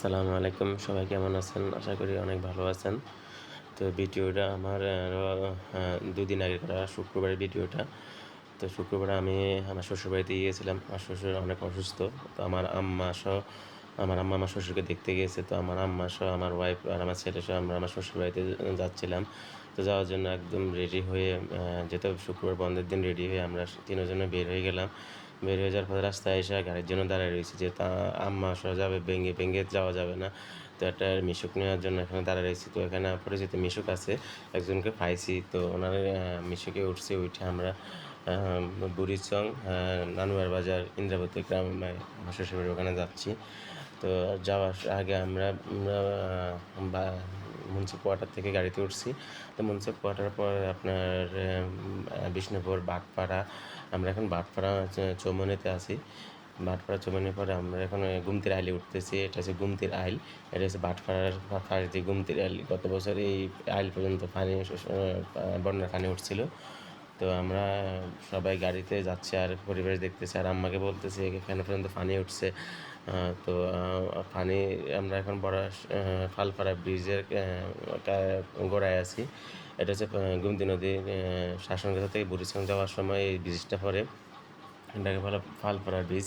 আসসালামু আলাইকুম। সবাই কেমন আছেন? আশা করি অনেক ভালো আছেন। তো ভিডিওটা আমার দুদিন আগে করা শুক্রবারের ভিডিওটা। তো শুক্রবার আমি আমার শ্বশুরবাড়িতে গিয়েছিলাম। আমার শ্বশুর অনেক অসুস্থ। তো আমার আম্মা সহ, আমার আম্মা আমার শ্বশুরকে দেখতে গিয়েছে। তো আমার আম্মা সহ, আমার ওয়াইফ আর আমার ছেলে সহ আমরা আমার শ্বশুরবাড়িতে যাচ্ছিলাম। তো যাওয়ার জন্য একদম রেডি হয়ে যেতে শুক্রবার বন্ধের দিন রেডি হয়ে আমরা তিনজনে বের হয়ে গেলাম। বের হয়ে যাওয়ার পরে রাস্তায় এসে গাড়ির জন্য দাঁড়ায় রয়েছে যে তা আম্মা আসা যাবে, ভেঙে ভেঙে যাওয়া যাবে না। তো একটা মিশুক নেওয়ার জন্য এখানে দাঁড়ায় রয়েছি। তো এখানে পরিচিত মিশুক আছে, একজনকে পাইছি। তো ওনার মিশুকে উঠছে, উঠে আমরা বুড়িচং নানুয়ার বাজার, ইন্দ্রাবতী গ্রাম আমার ওখানে যাচ্ছি। তো যাওয়ার আগে আমরা মুন্সিপ কোয়ার্টার থেকে গাড়িতে উঠছি। তো মুন্সিপ কোয়ার্টার পর আপনার বিষ্ণুপুর, বাটপাড়া, আমরা এখন বাটপাড়া চৌমনিতে আছি। বাটপাড়া চৌমনির পরে আমরা এখন গুমতির আইলে উঠতেছি। এটা হচ্ছে গুমতির আইল। এটা হচ্ছে বাটপাড়ার ফাঁড়িতে গুমতির আইল। গত বছর এই আইল পর্যন্ত পানি বন্যার পানি উঠছিল। তো আমরা সবাই গাড়িতে যাচ্ছি আর পরিবেশ দেখতেছি। আর আম্মাকে বলতেছি এখানে পর্যন্ত পানি উঠছে। তো ফানি আমরা এখন বড় ফালপাড়া ব্রিজের গোড়ায় আছি। এটা হচ্ছে গুমতি নদীর শাসনগাছা থেকে বুড়িচং যাওয়ার সময় এই ব্রিজটা পরে এটাকে বলা ফালপাড়া ব্রিজ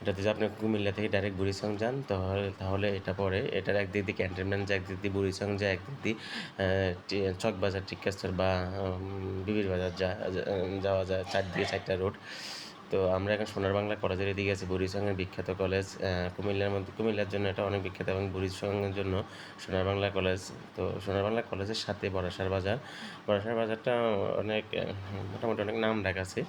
এটাতে যদি আপনি কুমিল্লা থেকে ডাইরেক্ট বুড়িসং যান, তাহলে তাহলে এটা পরে। এটার একদিক দিয়ে ক্যান্টনমেন্ট যায় একদিক দিয়ে বুড়িসং যায় একদিক দিয়ে চকবাজার টিকেস্তর বা বিবির বাজার যা, যাওয়া যায়, চারদিকে চারটা রোড তো আমরা এখন সোনার বাংলা কলেজের এদিকে আছি বুড়িচংয়ের বিখ্যাত কলেজ। কুমিল্লার মধ্যে, কুমিল্লার জন্য এটা অনেক বিখ্যাত এবং বুড়িসংয়ের জন্য সোনার বাংলা কলেজ। তো সোনার বাংলা কলেজের সাথে বরাসার বাজার। বড়াসার বাজারটা অনেক, মোটামুটি অনেক নাম ডাক আছে।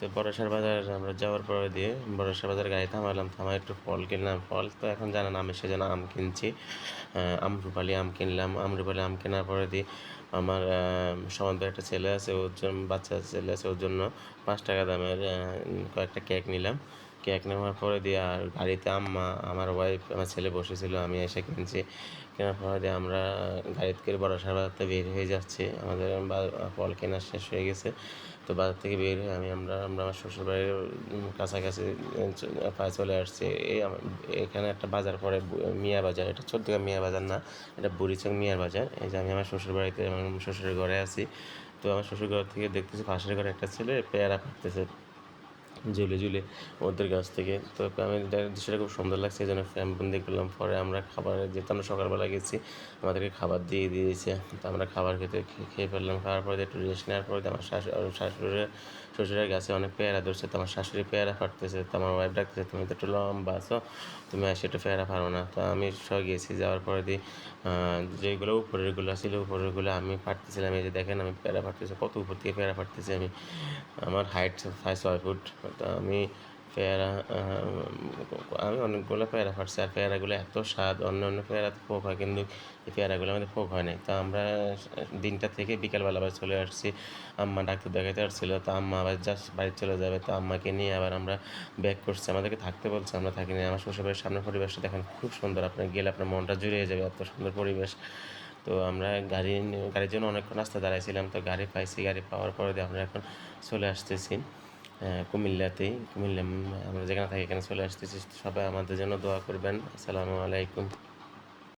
তো বড়াসার বাজার আমরা যাওয়ার পরে দিয়ে বড়াসার বাজার গাড়ি থামালাম, থামায় একটু ফল কিনলাম। ফল তো এখন জানেন আমি সেজন্য আম কিনছি। আমরুপালি আম কিনলাম। আমরুপালি আম কেনার পরে দিয়ে আমার সমান্ত একটা ছেলে আছে, ওর জন্য, বাচ্চা ছেলে আছে, ওর জন্য পাঁচ টাকা দামের কয়েকটা কেক নিলাম। কেক নেওয়ার পরে দিয়ে, আর গাড়িতে আম্মা, আমার ওয়াইফ আমার ছেলে বসেছিল, আমি এসে কিনছি। কেনার পরে দিয়ে আমরা গাড়িতে করে বড় বাজারতে বের হয়ে যাচ্ছি। আমাদের ফল কেনা শেষ হয়ে গেছে। তো বাজার থেকে বের হয়ে আমি আমরা আমরা আমার শ্বশুরবাড়ির কাছাকাছি প্রায় চলে আসছি। এই এখানে একটা বাজার পরে মিয়া বাজার। এটা চোদ্দগ্রাম মিয়া বাজার না, এটা বুড়িচং মিয়ার বাজার। এই যে আমি আমার শ্বশুরবাড়িতে আমার শ্বশুরের ঘরে আছি। তো আমার শ্বশুর ঘর থেকে দেখতেছি পাশের ঘরে একটা ছেলে পেয়ারা পাকতেছে ঝুলে ঝুলে ওদের কাছ থেকে। তো আমি দৃশ্যটা খুব সুন্দর লাগছে এই জন্য ফ্যান বন্দি করলাম। পরে আমরা খাবার যেহেতু আমরা সকালবেলা গেছি আমাদেরকে খাবার দিয়ে দিয়েছে। তো আমরা খাবার খেতে খেয়ে ফেললাম খাওয়ার পরে একটু রেস্ট নেওয়ার পরে আমার শাশু শাশুড়ের শ্বশুরের গাছে অনেক পেয়ারা ধরছে। তো আমার শাশুড়ি পেয়ারা ফাটতেছে তো আমার ওয়াইফ ডাকতেছে তুমি তো একটু লম্বা আছো তুমি আসে একটু পেয়ারা পারো না। তো আমি সব গেছি যাওয়ার পরে আহ, যেগুলো উপরেরগুলো ছিল উপরেরগুলো আমি ফাটতেছিলাম। এই যে দেখেন আমি পেয়ারা ফাটতেছি কত উপর থেকে পেয়ারা ফাটতেছি আমি। আমার হাইট প্রায় ছয় ফুট তো আমি পেয়ারা আমি অনেকগুলো পেয়ারা ফাটছি আর পেয়ারাগুলো এত স্বাদ, অন্য অন্য পেয়ারা তো ফোক হয় কিন্তু এই পেয়ারাগুলো আমাদের ফোক হয় নাই। তো আমরা দিনটা থেকে বিকালবেলা আবার চলে আসছি, আম্মা ডাক্তার দেখাতে আসছিল, তো আম্মা আবার জাস্ট বাড়ি চলে যাবে, তো আম্মাকে নিয়ে আবার আমরা ব্যাক করছি। আমাদেরকে থাকতে বলছে, আমরা থাকি থাকিনি আমার শ্বশুরবাড়ির সামনের পরিবেশটা দেখেন খুব সুন্দর, আপনার গেলে আপনার মনটা জুড়িয়ে যাবে, এত সুন্দর পরিবেশ। তো আমরা গাড়ি গাড়ির জন্য অনেকক্ষণ রাস্তা দাঁড়াইছিলাম, তো গাড়ি পাইছি, গাড়ি পাওয়ার পরে আমরা এখন চলে আসতেছি। কুমিল্লাতেই, কুমিল্লা আমরা যেখানে থাকি, এখানে চলে আসতেছি। সবাই আমাদের জন্য দোয়া করবেন। আসসালামু আলাইকুম।